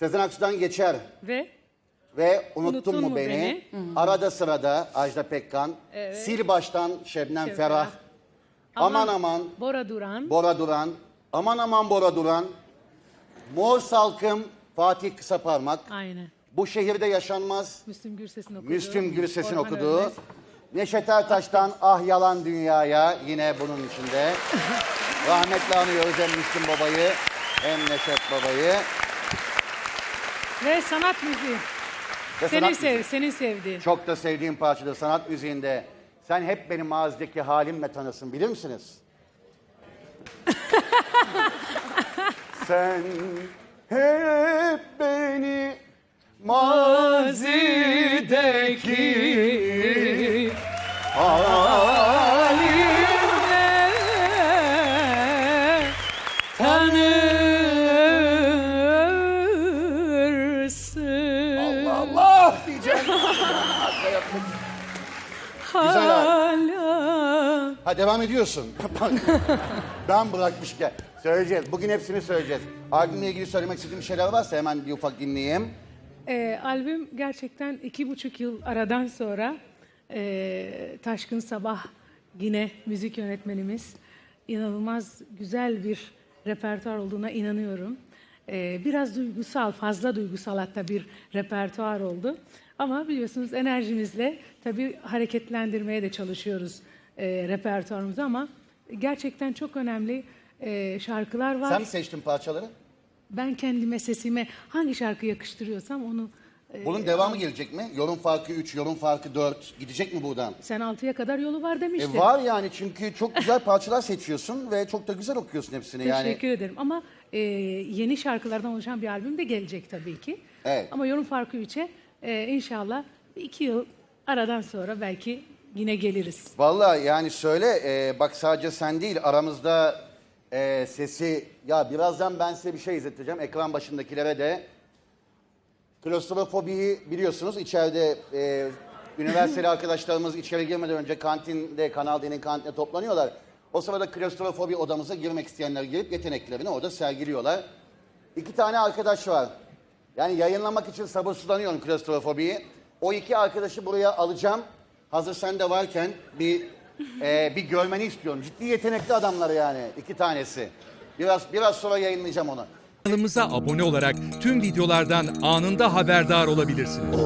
Sezen Aksu'dan geçer. Ve Ve unuttun, mu, beni? Arada sırada Ajda Pekkan. Sil baştan Şebnem Ferah. Aman aman Bora Duran. Bora Duran. Aman aman Bora Duran. Mor Salkım Fatih Kısaparmak. Aynı. Bu şehirde yaşanmaz. Müslüm Gürses'in okuduğu. Müslüm Gürses'in Orhan okuduğu. Ölmez. Neşet Ertaş'tan Ah Yalan Dünya'ya yine bunun içinde. Rahmetle anıyoruz hem Müslüm Baba'yı hem Neşet Baba'yı. Ve sanat müziği. Ve Senin, sanat sev, müziği. senin sevdiğin. Çok da sevdiğim parçadır sanat müziğinde. Sen hep benim mazideki halimle tanırsın bilir misiniz? Sen hep beni mazideki Güzel abi. Hala. Ha devam ediyorsun. ben bırakmışken. Söyleyeceğiz. Bugün hepsini söyleyeceğiz. Albümle ilgili söylemek istediğim şeyler varsa hemen bir ufak dinleyeyim. Ee, albüm gerçekten iki buçuk yıl aradan sonra e, Taşkın Sabah yine müzik yönetmenimiz inanılmaz güzel bir repertuar olduğuna inanıyorum. Ee, biraz duygusal, fazla duygusal hatta bir repertuar oldu. Ama biliyorsunuz enerjimizle tabii hareketlendirmeye de çalışıyoruz e, repertuarımızı ama gerçekten çok önemli e, şarkılar var. Sen mi seçtin parçaları? Ben kendime sesime hangi şarkı yakıştırıyorsam onu e, Bunun devamı gelecek mi? Yorum farkı 3, yorum farkı 4. Gidecek mi buradan? sen altıya kadar yolu var demiştin. E var yani çünkü çok güzel parçalar seçiyorsun ve çok da güzel okuyorsun hepsini. Yani Teşekkür ederim ama e, yeni şarkılardan oluşan bir albüm de gelecek tabii ki. Evet. Ama yorum farkı 3'e e, inşallah bir iki yıl aradan sonra belki yine geliriz. Vallahi yani söyle e, bak sadece sen değil aramızda e, sesi ya birazdan ben size bir şey izleteceğim ekran başındakilere de. Klostrofobiyi biliyorsunuz içeride e, üniversiteli arkadaşlarımız içeri girmeden önce kantinde Kanal D'nin kantine toplanıyorlar. O sırada klostrofobi odamıza girmek isteyenler girip yeteneklerini orada sergiliyorlar. İki tane arkadaş var. Yani yayınlamak için sabırsızlanıyorum klostrofobiyi. O iki arkadaşı buraya alacağım. Hazır sen de varken bir e, bir görmeni istiyorum. Ciddi yetenekli adamlar yani iki tanesi. Biraz biraz sonra yayınlayacağım onu. Kanalımıza abone olarak tüm videolardan anında haberdar olabilirsiniz.